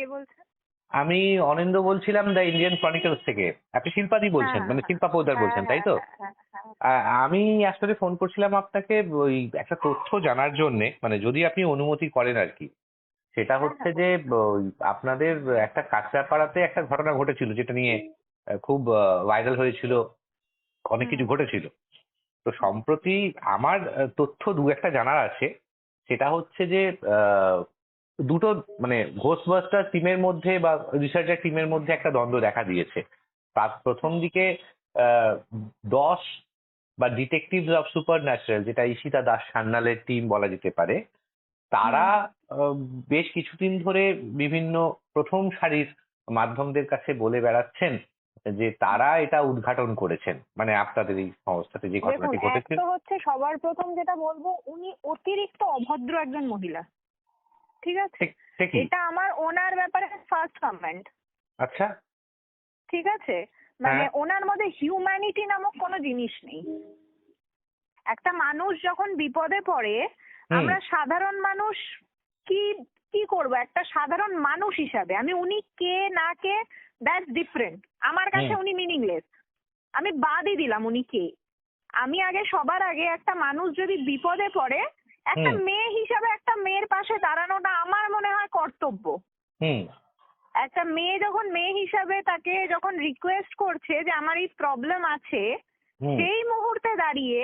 কে বলছেন আমি অনিন্দ বলছিলাম দ্য ইন্ডিয়ান ক্রনিকলস থেকে। আপনি শিল্পাদি বলছেন হ্যাঁ, মানে শিল্পা হ্যাঁ, বলছেন তাই তো? হ্যাঁ, আমি আসলে ফোন করছিলাম আপনাকে ওই একটা তথ্য জানার জন্যে মানে যদি আপনি অনুমতি করেন আর কি। সেটা হচ্ছে যে আপনাদের একটা কাঁচরাপাড়াতে একটা ঘটনা ঘটেছিল যেটা নিয়ে খুব ভাইরাল হয়েছিল। অনেক কিছু ঘটেছিল। তো সম্প্রতি আমার তথ্য দু একটা জানার আছে। সেটা হচ্ছে যে আহ, দুটো মানে ঘোষবাস্টার টিমের মধ্যে বা রিসার্চার টিমের মধ্যে একটা দ্বন্দ্ব দেখা দিয়েছে। তার প্রথম দিকে দশ বা ডিটেকটিভ অফ সুপার ন্যাচারাল যেটা ঈশিতা দাস সান্যালের টিম বলা যেতে পারে তারা বেশ কিছুদিন ধরে বিভিন্ন প্রথম সারির মাধ্যমদের কাছে বলে বেড়াচ্ছেন যে তারা এটা উদ্ঘাটন করেছেন মানে আপনাদের এই সংস্থাতে যে ঘটনাটি তো হচ্ছে সবার প্রথম যেটা বলব উনি অতিরিক্ত অভদ্র একজন মহিলা। ঠিক আছে? এটা আমার ওনার ব্যাপারে ফার্স্ট কমেন্ট আচ্ছা। ঠিক আছে? মানে হ্যাঁ। ওনার মধ্যে হিউম্যানিটি নামক কোনো জিনিস নেই। একটা মানুষ যখন বিপদে পড়ে আমরা সাধারণ মানুষ কি কি করব? একটা সাধারণ মানুষ হিসাবে। আমি উনি কে না কে দ্যাটস ডিফারেন্ট আমার কাছে উনি মিনিংলেস আমি বাদই দিলাম উনি কে। আমি আগে সবার আগে একটা মানুষ যদি বিপদে পড়ে একটা মেয়ে হিসাবে একটা মেয়ের পাশে দাঁড়ানোটা আমার মনে হয় কর্তব্য। একটা মেয়ে যখন মেয়ে হিসাবে তাকে যখন রিকোয়েস্ট করছে যে আমার এই প্রবলেম আছে সেই মুহূর্তে দাঁড়িয়ে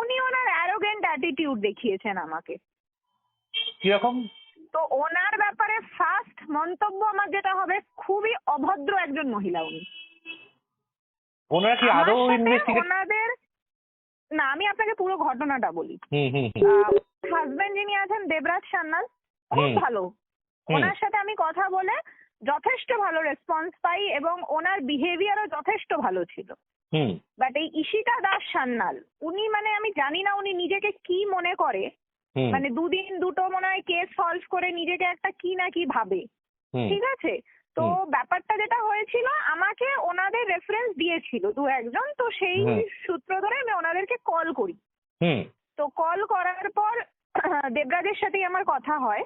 উনি ওনার অ্যারোগেন্ট অ্যাটিটিউড দেখিয়েছেন আমাকে। কীরকম তো ওনার ব্যাপারে ফার্স্ট মন্তব্য আমার যেটা হবে খুবই অভদ্র একজন মহিলা উনি। ওনারা কি সাথে ইনভেস্টিগেট ওনাদের না আমি আপনাকে পুরো ঘটনাটা বলি। হাজবেন্ড যিনি আছেন দেবরাজ সান্যাল খুব ভালো। ওনার সাথে আমি কথা বলে যথেষ্ট ভালো রেসপন্স পাই এবং ওনার বিহেভিয়ারও যথেষ্ট ভালো ছিল। বাট এই ঈশিতা দাস সান্যাল উনি মানে আমি জানি না উনি নিজেকে কি মনে করে। মানে দুদিন দুটো মনে হয় কেস সলভ করে নিজেকে একটা কি না কি ভাবে। ঠিক আছে? তো ব্যাপারটা যেটা হয়েছিল আমাকে ওনাদের রেফারেন্স দিয়েছিল দু একজন তো সেই সূত্র ধরে আমি ওনাদেরকে কল করি। তো কল করার পর দেবরাজের সাথেই আমার কথা হয়।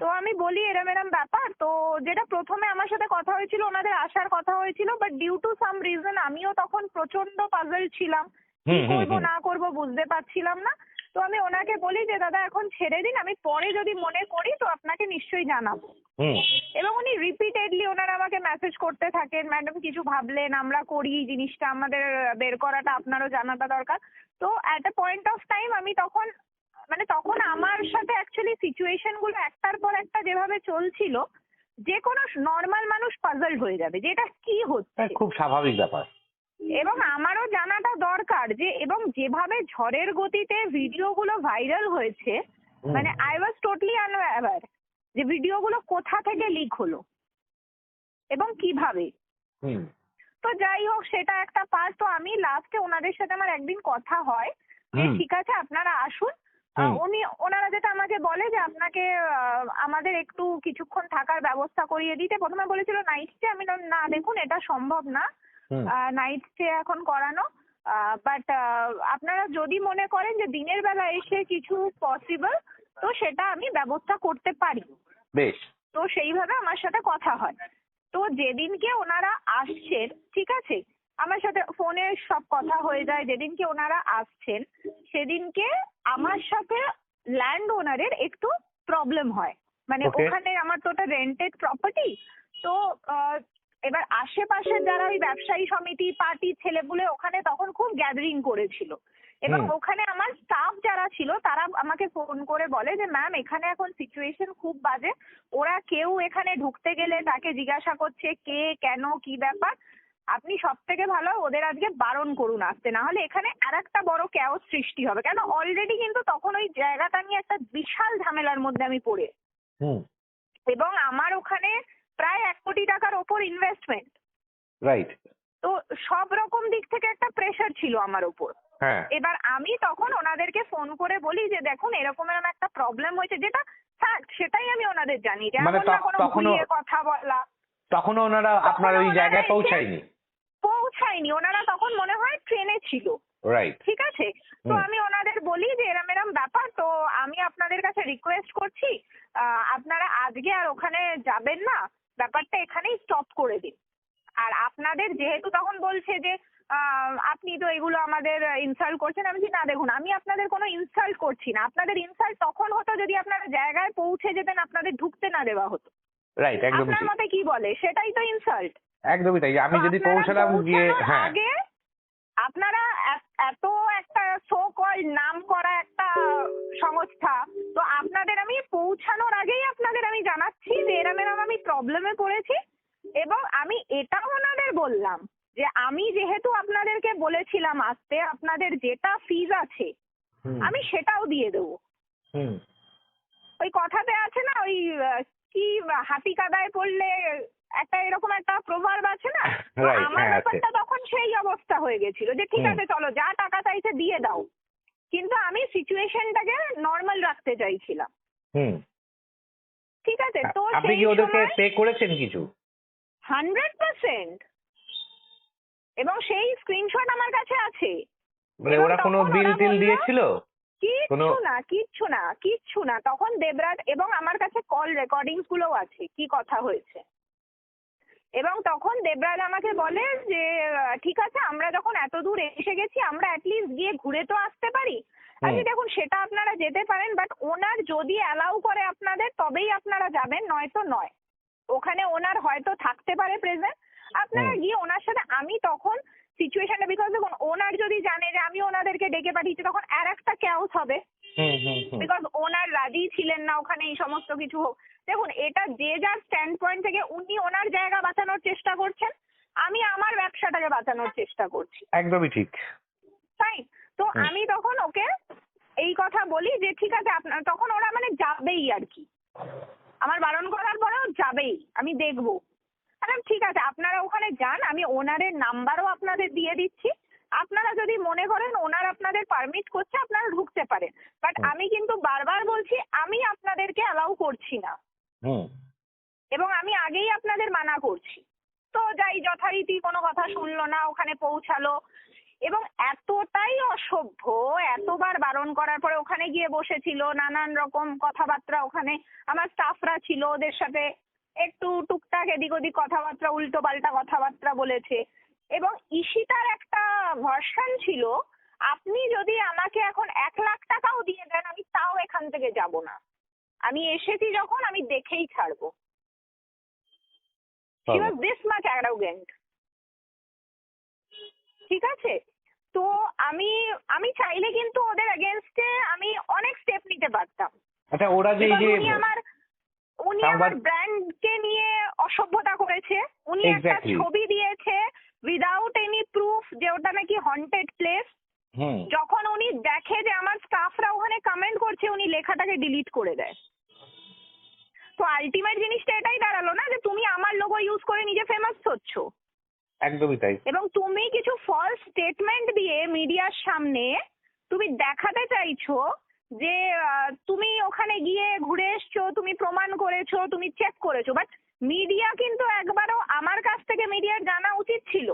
তো আমি বলি এরম এরম ব্যাপার। তো যেটা প্রথমে আমার সাথে কথা হয়েছিল ওনাদের আসার কথা হয়েছিল but due to some reason আমিও তখন প্রচণ্ড পাজল ছিলাম। কি করব না করব বুঝতে পারছিলাম না। তো আমি ওনাকে বলি যে দাদা এখন ছেড়ে দিন আমি পরে যদি মনে করি তো আপনাকে নিশ্চয়ই জানাব। এবং উনি রিপিটেডলি ওনারা আমাকে মেসেজ করতে থাকেন ম্যাডাম কিছু ভাবলেন আমরা করি জিনিসটা আমাদের বের করাটা আপনারও জানাটা দরকার। তো at a point of time আমি তখন মানে তখন আমার সাথে অ্যাকচুয়ালি সিচুয়েশনগুলো একটার পর একটা যেভাবে চলছিল যে কোনো নর্মাল মানুষ পাজলড হয়ে যাবে যে এটা কি হচ্ছে। হ্যাঁ, খুব স্বাভাবিক ব্যাপার। এবং আমারও জানাটা দরকার যে এবং যেভাবে ঝড়ের গতিতে ভিডিওগুলো ভাইরাল হয়েছে মানে আই ওয়াজ টোটালি আনঅ্যাওয়ার যে ভিডিওগুলো কোথা থেকে লিক হলো এবং কীভাবে। তো যাই হোক সেটা একটা পার্ট তো আমি লাস্টে ওনাদের সাথে আমার একদিন কথা হয় যে ঠিক আছে আপনারা আসুন। উনি ওনারা যেটা আমাকে বলে যে আপনাকে আমাদের একটু কিছুক্ষণ থাকার ব্যবস্থা করিয়ে দিতে। প্রথমে বলেছিল নাইট স্টে আমি না দেখুন এটা সম্ভব না। নাইট স্টে এখন করানো। বাট আপনারা যদি মনে করেন যে দিনের বেলা এসে কিছু পসিবল তো সেটা আমি ব্যবস্থা করতে পারি। বেশ। তো সেইভাবে আমার সাথে কথা হয়। তো যেদিনকে ওনারা আসছেন ঠিক আছে? আমার সাথে ফোনে সব কথা হয়ে যায়। যেদিনকে ওনারা আসছেন সেদিনকে আমার সাথে ল্যান্ড ওনারের একটু প্রবলেম হয়। মানে ওখানে আমার তো ওটা রেন্টেড প্রপার্টি তো এবার আশেপাশের যারা ওই ব্যবসায়ী সমিতি পার্টি ছেলেপুলে ওখানে তখন খুব গ্যাদারিং করেছিল। এবং ওখানে আমার স্টাফ যারা ছিল তারা আমাকে ফোন করে বলে যে ম্যাম এখানে এখন সিচুয়েশন খুব বাজে। ওরা কেউ এখানে ঢুকতে গেলে তাকে জিজ্ঞাসা করছে কে কেন কি ব্যাপার? আপনি সব থেকে ভালো ওদের আজকে বারণ করুন আসতে। না হলে এখানে আর একটা বড় ক্যাওস সৃষ্টি হবে। কেন? অলরেডি কিন্তু তখন ওই জায়গাটা নিয়ে একটা বিশাল ঝামেলার মধ্যে আমি পড়ে। এবং আমার ওখানে প্রায় এক কোটি টাকার ওপর ইনভেস্টমেন্ট রাইট তো সব রকম দিক থেকে একটা প্রেশার ছিল আমার ওপর। হ্যাঁ। এবার আমি তখন ওনাদেরকে ফোন করে বলি যে দেখুন এরকম এরকম একটা প্রবলেম হয়েছে যেটা ফ্যাক্ট সেটাই আমি ওনাদের জানি যে মানে এমন না কোনো তখনও- কথা বলা। তখনও ওনারা আপনার ওই জায়গায় পৌঁছায়নি? পৌঁছায়নি। ওনারা তখন মনে হয় ট্রেনে ছিল। রাইট ঠিক আছে? তো আমি ওনাদের বলি যে এরম এরম ব্যাপার। তো আমি আপনাদের কাছে রিকোয়েস্ট করছি আপনারা আজকে আর ওখানে যাবেন না। ব্যাপারটা এখানেই স্টপ করে দিন। আর আপনাদের যেহেতু তখন বলছে যে আহ, আপনি তো এগুলো আমাদের ইনসাল্ট করছেন আমি না দেখুন আমি আপনাদের কোনো ইনসাল্ট করছি না। আপনাদের ইনসাল্ট তখন হতো যদি আপনারা জায়গায় পৌঁছে যেতেন আপনাদের ঢুকতে না দেওয়া হতো। রাইট একদমই আপনার মতে কি বলে? সেটাই তো ইনসাল্ট একদমই তাই। আমি যদি পৌঁছালাম গিয়ে হ্যাঁ। আগে আপনারা এত- একটা সো কল নাম করা একটা সংস্থা তো আপনাদের আমি পৌঁছানোর আগেই আপনাদের আমি জানাচ্ছি যে এরম এরম আমি প্রবলেমে পড়েছি এবং আমি এটাও ওনাদের বললাম যে আমি যেহেতু আপনাদেরকে বলেছিলাম আসতে আপনাদের যেটা ফিজ আছে আমি সেটাও দিয়ে দেবো। ওই কথাতে আছে না ওই কি হাতি কাদায় পড়লে একটা এরকম একটা প্রভাব আছে না? আমার হ্যাঁ, ব্যাপারটা তখন সেই অবস্থা হয়ে গেছিল যে ঠিক আছে চলো যা টাকা চাইছে দিয়ে দাও। কিন্তু আমি সিচুয়েশনটাকে নর্মাল রাখতে চাইছিলাম। ঠিক আছে তো আপনি সেই কি ওদেরকে পে করেছেন কিছু? Hundred percent. এবং সেই স্ক্রিনশট আমার কাছে আছে। মানে ওরা কোনো বিল টিল দিয়েছিল? কিচ্ছু না কিচ্ছু না কিচ্ছু না। তখন দেবরাজ এবং আমার কাছে কল রেকর্ডিংস গুলোও আছে কি কথা হয়েছে। এবং তখন দেবরাজ আমাকে বলে যে ঠিক আছে আমরা যখন এত দূর এসে গেছি আমরা অ্যাটলিস্ট গিয়ে ঘুরে তো আসতে পারি। হুম। দেখুন সেটা আপনারা যেতে পারেন বাট ওনার যদি অ্যালাউ করে আপনাদের তবেই আপনারা যাবেন নয়তো নয়। ওখানে ওনার হয়তো থাকতে পারে প্রেজেন্ট আপনারা গিয়ে ওনার সাথে আমি তখন সিচুয়েশনটা বিকজ দেখুন ওনার যদি জানে যে আমি ওনাদেরকে ডেকে পাঠিয়েছি তখন আর একটা ক্যাওস হবে। বিকজ রাজি ছিলেন না ওখানে এই সমস্ত কিছু হোক। দেখুন এটা যে যার স্ট্যান্ড পয়েন্ট থেকে উনি ওনার জায়গা বাঁচানোর চেষ্টা করছেন আমি আমার ব্যবসাটাকে বাঁচানোর চেষ্টা করছি। একদমই ঠিক। তাই তো আমি তখন ওকে এই কথা বলি যে ঠিক আছে আপনার তখন ওরা মানে যাবেই আর কি। আমার বারণ করার পরেও যাবেই আমি দেখব। ঠিক আছে আপনারা ওখানে যান আমি ওনারের নাম্বারও আপনাদের দিয়ে দিচ্ছি। আপনারা যদি মনে করেন ওনার আপনাদের পারমিট করছে আপনারা ঢুকতে পারেন। বাট আমি কিন্তু বারবার বলছি আমি আপনাদেরকে অ্যালাউ করছি না। এবং আমি আগেই আপনাদের মানা করছি। তো যাই যথারীতি কোনো কথা শুনলো না ওখানে পৌঁছালো। এবং এতটাই অসভ্য এতবার বারণ করার পরে ওখানে গিয়ে বসেছিল নানান রকম কথাবার্তা ওখানে। আমার স্টাফরা ছিল ওদের সাথে একটু টুকটাক এদিক ওদিক কথাবার্তা উল্টো পাল্টা কথাবার্তা বলেছে। এবং ঈশিতার একটা ভার্সন ছিল আপনি যদি আমাকে এখন এক লাখ টাকাও দিয়ে দেন আমি তাও এখান থেকে যাব না। আমি এসেছি যখন আমি দেখেই ছাড়বো। Was this much arrogant ঠিক আছে? তো আমি আমি চাইলে কিন্তু ওদের এগেনস্টে আমি অনেক স্টেপ নিতে পারতাম। আচ্ছা ওরা যে এই যে উনি আমার উনি আমার ব্র্যান্ডকে নিয়ে অসভ্যতা করেছে। উনি একটা ছবি দিয়েছে উইদাউট এনি প্রুফ যে ওটা নাকি হন্টেড প্লেস যখন উনি দেখে যে আমার স্টাফরা ওখানে কমেন্ট করছে উনি লেখাটাকে ডিলিট করে দেয়। তো আলটিমেট জিনিসটা এটাই দাঁড়াল না যে তুমি আমার লোগো ইউজ করে নিজে ফেমাস হচ্ছ। একদমই তাই। এবং তুমি কিছু ফলস স্টেটমেন্ট দিয়ে মিডিয়ার সামনে তুমি দেখাতে চাইছো যে তুমি ওখানে গিয়ে ঘুরে এসছো তুমি প্রমাণ করেছ তুমি চেক করেছ বাট মিডিয়া কিন্তু একবারও আমার কাছ থেকে মিডিয়ার জানা উচিত ছিল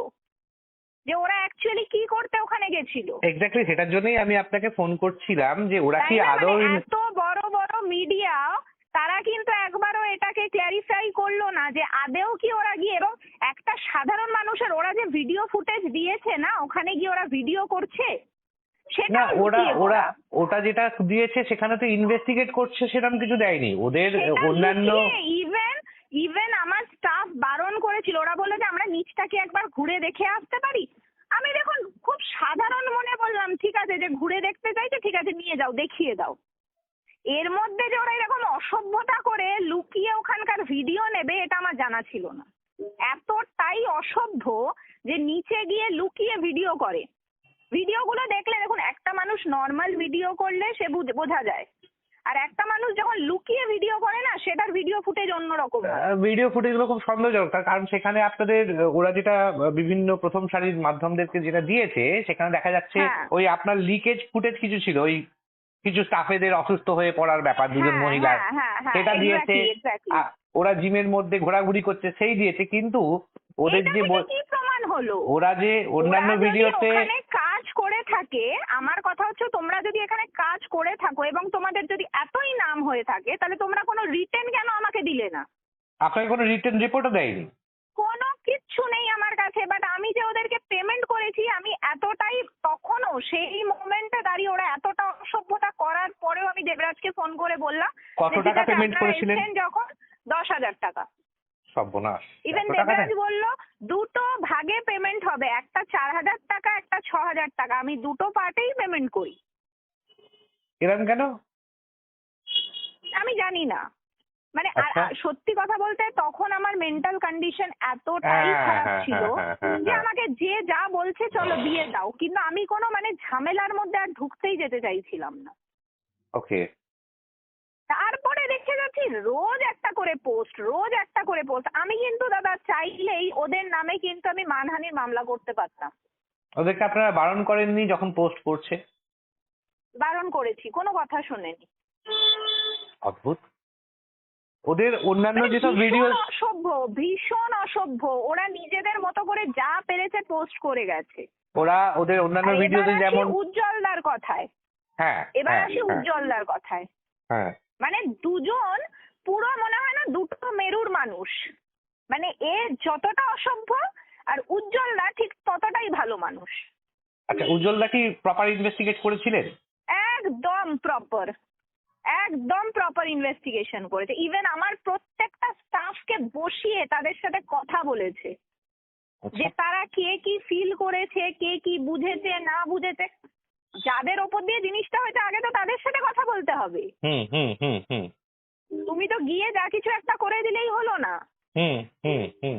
যে ওরা অ্যাকচুয়ালি কি করতে ওখানে গেছিল। এক্স্যাক্টলি সেটার জন্যই আমি আপনাকে ফোন করছিলাম যে ওরা কি না? আদৌ মানে এত বড় বড় মিডিয়া তারা কিন্তু একবারও এটাকে ক্ল্যারিফাই করল না যে আদেও কি ওরা গিয়ে এবং একটা সাধারণ মানুষের ওরা যে ভিডিও ফুটেজ দিয়েছে না ওখানে গিয়ে ওরা ভিডিও করছে? সেটা না ওরা ওরা ওটা যেটা দিয়েছে সেখানে তো ইনভেস্টিগেট করছে সেরকম কিছু দেয়নি। ওদের অন্যান্য ইভেন ইভেন আমার স্টাফ বারণ করেছিল, ওরা বলে যে আমরা নিচটাকে একবার ঘুরে দেখে আসতে পারি। আমি দেখুন, খুব সাধারণ মনে বললাম, ঠিক আছে, যে ঘুরে দেখতে চাইছে, ঠিক আছে, নিয়ে যাও, দেখিয়ে দাও। এর মধ্যে যে ওরা এরকম অসভ্যতা করে লুকিয়ে ওখানকার ভিডিও নেবে, এটা আমার জানা ছিল না। এতটাই অসভ্য যে নিচে গিয়ে লুকিয়ে ভিডিও করে। ভিডিওগুলো দেখলে, দেখুন, একটা মানুষ নর্মাল ভিডিও করলে সে বোঝা যায়। আর একটা মানুষ যখন লুকিয়ে ভিডিও করে না সেটার ভিডিও ফুটেজ অন্যরকম। ভিডিও ফুটেজগুলো খুব সন্দেহজনক কারণ সেখানে আপনাদের ওরা যেটা বিভিন্ন প্রথম সারির মাধ্যমদেরকে যেটা দিয়েছে সেখানে দেখা যাচ্ছে হ্যাঁ। ওই আপনার লিকেজ ফুটেজ কিছু ছিল ওই কিছু স্টাফেদের অসুস্থ হয়ে পড়ার ব্যাপার দুজন হ্যাঁ, মহিলার হ্যাঁ, সেটা দিয়েছে ওরা জিমের মধ্যে ঘোরাঘুরি করছে সেই দিয়েছে কিন্তু ওদের যে প্রমাণ হলো? ওরা যে অন্যান্য ভিডিওতে কাজ করে থাকে আমার কথা হচ্ছে তোমরা যদি এখানে কাজ করে থাকো এবং তোমাদের যদি এতই নাম হয়ে থাকে তাহলে তোমরা কোনো রিটেন কেন আমাকে দিলে না? আপনাকে কোনো রিটার্ন রিপোর্টও দেয়নি? কোনো কিচ্ছু নেই আমার কাছে বাট আমি যে ওদেরকে পেমেন্ট করেছি আমি এতটাই তখনও সেই মোমেন্টে দাঁড়িয়ে ওরা এতটা অসভ্যতা করার পরেও আমি দেবরাজকে ফোন করে বললাম কত টাকা পেমেন্ট করেছিলেন? যখন দশ হাজার টাকা। সর্বনাশ। ইভেন দেবরাজ বলল দুটো ভাগে পেমেন্ট হবে একটা চার হাজার টাকা একটা ছ হাজার টাকা। আমি দুটো পার্টেই পেমেন্ট করি। এরকম কেন? আমি জানি না। মানে আর- আচ্ছা। সত্যি কথা বলতে তখন আমার মেন্টাল কন্ডিশন এতটাই হ্যাঁ, খারাপ হ্যাঁ, ছিল হ্যাঁ, যে। আমাকে যে যা বলছে চলো দিয়ে দাও। কিন্তু আমি কোনো মানে ঝামেলার মধ্যে আর ঢুকতেই যেতে চাইছিলাম না। ওকে তারপরে দেখে যাচ্ছি রোজ একটা করে পোস্ট রোজ একটা করে পোস্ট আমি কিন্তু দাদা চাইলেই ওদের নামে কিন্তু আমি মানহানির মামলা করতে পারতাম। ওদেরকে আপনারা বারণ করেননি যখন পোস্ট করছে? বারণ করেছি কোনো কথা শোনেনি। অদ্ভুত। ওদের অন্যান্য মানে যেসব ভিডিও অসভ্য ভীষণ অসভ্য। ওরা নিজেদের মতো করে যা পেরেছে পোস্ট করে গেছে। ওরা ওদের অন্যান্য ভিডিওতে যেমন উজ্জ্বলদার কথায়। হ্যাঁ এবার হ্যাঁ, আসি হ্যাঁ, উজ্জ্বলদার কথায়। হ্যাঁ। মানে দুজন পুরো মনে হয় না দুটো মেরুর মানুষ। মানে এ যতটা অসভ্য আর উজ্জ্বলদা ঠিক ততটাই ভালো মানুষ। আচ্ছা উজ্জ্বলদা কি প্রপার ইনভেস্টিগেট করেছিলেন? একদম প্রপার একদম প্রপার ইনভেস্টিগেশন করেছে। ইভেন আমার প্রত্যেকটা স্টাফকে বসিয়ে তাদের সাথে কথা বলেছে। যে আচ্ছা তারা কে কি ফিল করেছে কে কি বুঝেছে না বুঝেছে। যাদের ওপর দিয়ে জিনিসটা হয়েছে আগে তো তাদের সাথে কথা বলতে হবে। হুম হুম হুম হুম। তুমি তো গিয়ে যা কিছু একটা করে দিলেই হলো না। হুম হুম হুম।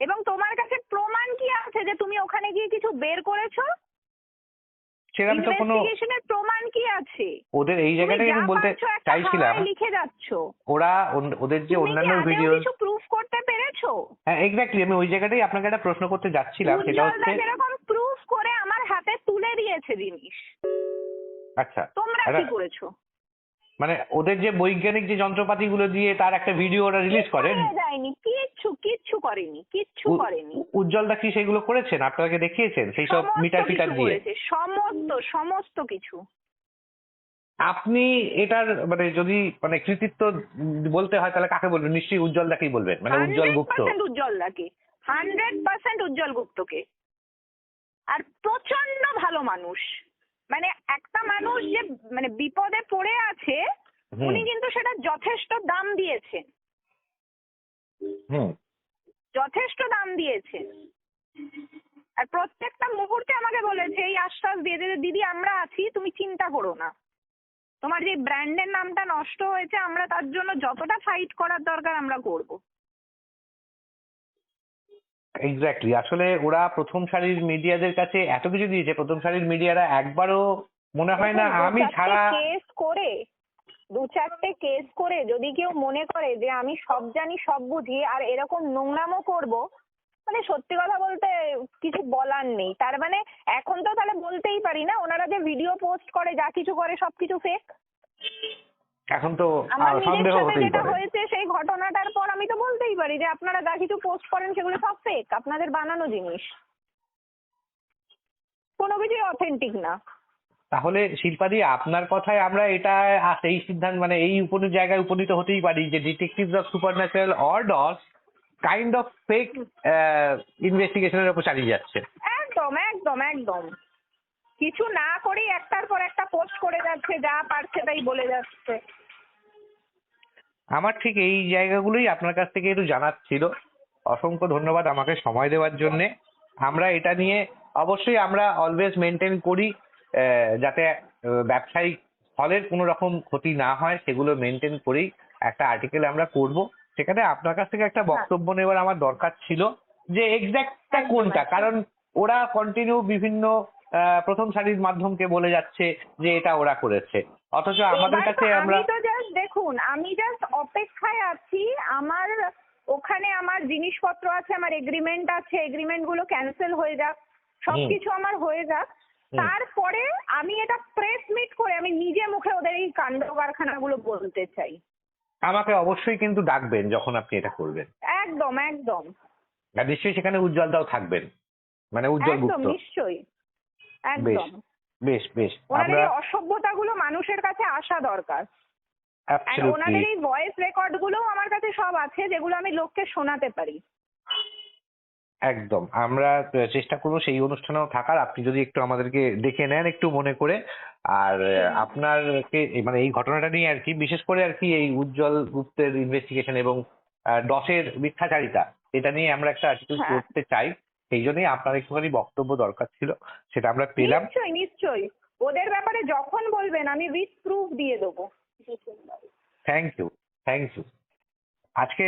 এবং তোমার কাছে প্রমাণ কি আছে যে তুমি ওখানে গিয়ে কিছু বের করেছ? সেরকম তো কোনো প্রমাণ কি আছে? ওদের এই জায়গাটা কিন্তু বলতে চাইছিলাম লিখে যাচ্ছ। ওরা ওদের যে অন্যান্য ভিডিও কিছু প্রুফ করতে পেরেছ? হ্যাঁ এক্স্যাক্টলি আমি ওই জায়গাটাই আপনাকে একটা প্রশ্ন করতে যাচ্ছিলাম সেটা হচ্ছে যেরকম প্রুফ করে আমার হাতে তুলে দিয়েছে জিনিস। আচ্ছা। তোমরা আচ্ছা। কি করেছ? মানে ওদের যে বৈজ্ঞানিক যে যন্ত্রপাতি গুলো দিয়ে তার একটা ভিডিও ওরা রিলিজ কিচ্ছু যায়নি। কিচ্ছু কিচ্ছু করেনি কিচ্ছু করেনি। উজ্জ্বলদা কি সেগুলো করেছেন? আপনাকে দেখিয়েছেন সেই সব মিটার ফিটার দিয়ে? সমস্ত সমস্ত কিছু। আপনি এটার মানে যদি মানে কৃতিত্ব বলতে হয় তাহলে কাকে বলবেন? নিশ্চয়ই উজ্জ্বল দাকেই বলবেন মানে উজ্জ্বল গুপ্ত। উজ্জ্বল দাকে হান্ড্রেড পার্সেন্ট উজ্জ্বল গুপ্তকে। আর প্রচণ্ড ভালো মানুষ। মানে একটা মানুষ যে মানে বিপদে পড়ে আছে উনি কিন্তু সেটা যথেষ্ট দাম দিয়েছেন। যথেষ্ট দাম দিয়েছেন। আর প্রত্যেকটা মুহূর্তে আমাকে বলেছে এই আশ্বাস দিয়ে যে দিদি আমরা আছি তুমি চিন্তা করো না। তোমার যে ব্র্যান্ডের নামটা নষ্ট হয়েছে আমরা তার জন্য যতটা ফাইট করার দরকার আমরা করব। এক্স্যাক্টলি আসলে ওরা প্রথম সারির মিডিয়াদের কাছে এত কিছু দিয়েছে। প্রথম সারির মিডিয়ারা একবারও মনে হয় না আমি ছাড়া কেস করে দু চারটে কেস করে যদি কেউ মনে করে যে আমি সব জানি সব বুঝি আর এরকম নোংরামও করব মানে সত্যি কথা বলতে কিছু বলার নেই। তার মানে এখন তো তাহলে বলতেই পারি না ওনারা যে ভিডিও পোস্ট করে যা কিছু করে সবকিছু ফেক এখন তো সন্দেহ হতেই পারে। হয়েছে সেই ঘটনাটার পর আমি তো বলতেই পারি যে আপনারা যা কিছু পোস্ট করেন সেগুলো সব ফেক আপনাদের বানানো জিনিস। কোনো কিছুই অথেন্টিক না। তাহলে শিল্পাদি আপনার কথায় আমরা এটা এই সিদ্ধান্ত মানে এই উপনীত জায়গায় উপনীত হতেই পারি যে detectives of supernatural or those kind of fake ইনভেস্টিগেশনের উপর চালিয়ে যাচ্ছে। একদম একদম একদম। কিছু না করেই একটার পর একটা পোস্ট করে যাচ্ছে যা পারছে তাই বলে যাচ্ছে। আমার ঠিক এই জায়গাগুলোই আপনার কাছ থেকে একটু জানার ছিল। অসংখ্য ধন্যবাদ আমাকে সময় দেওয়ার জন্যে। আমরা এটা নিয়ে অবশ্যই আমরা অলওয়েজ মেনটেন করি যাতে ব্যবসায়িক ফলের কোনো রকম ক্ষতি না হয় সেগুলো মেনটেন করেই একটা আর্টিকেল আমরা করব। সেখানে আপনার কাছ থেকে একটা বক্তব্য নেওয়ার আমার দরকার ছিল যে এক্সাক্টটা কোনটা? কারণ ওরা কন্টিনিউ বিভিন্ন প্রথম সারির মাধ্যমকে বলে যাচ্ছে যে এটা ওরা করেছে। অথচ আমাদের কাছে আমরা আমি তো জাস্ট দেখুন আমি জাস্ট অপেক্ষায় আছি আমার ওখানে আমার জিনিসপত্র আছে আমার এগ্রিমেন্ট আছে এগ্রিমেন্টগুলো ক্যান্সেল হয়ে যাক সবকিছু আমার হয়ে যাক। তারপরে আমি এটা প্রেস মিট করে আমি নিজে মুখে ওদের এই কাণ্ড কারখানাগুলো বলতে চাই। আমাকে অবশ্যই কিন্তু ডাকবেন যখন আপনি এটা করবেন। একদম একদম। আর নিশ্চয়ই সেখানে উজ্জ্বলদাও থাকবেন। মানে উজ্জ্বল একদম গুপ্ত। নিশ্চয়ই। একদম। বেশ বেশ। ওনাদের এই অসভ্যতাগুলো মানুষের কাছে আসা দরকার। ওনাদের এই ভয়েস রেকর্ড গুলোও আমার কাছে সব আছে যেগুলো আমি লোককে শোনাতে পারি। একদম। আমরা চেষ্টা করব সেই অনুষ্ঠানেও থাকার। আপনি যদি একটু আমাদেরকে ডেকে নেন একটু মনে করে। আর আপনারকে এই মানে এই ঘটনাটা নিয়ে আর কি বিশেষ করে আর কি এই উজ্জ্বল গুপ্তের ইনভেস্টিগেশন এবং ডসের মিথ্যাচারিতা এটা নিয়ে আমরা একটা আর্টিকেল হ্যাঁ। করতে চাই। সেই জন্যই আপনার একটুখানি বক্তব্য দরকার ছিল সেটা আমরা পেলাম। নিশ্চয়ই নিশ্চয়ই। ওদের ব্যাপারে যখন বলবেন আমি উইথ প্রুফ দিয়ে দেবো। থ্যাংক ইউ থ্যাংক ইউ আজকে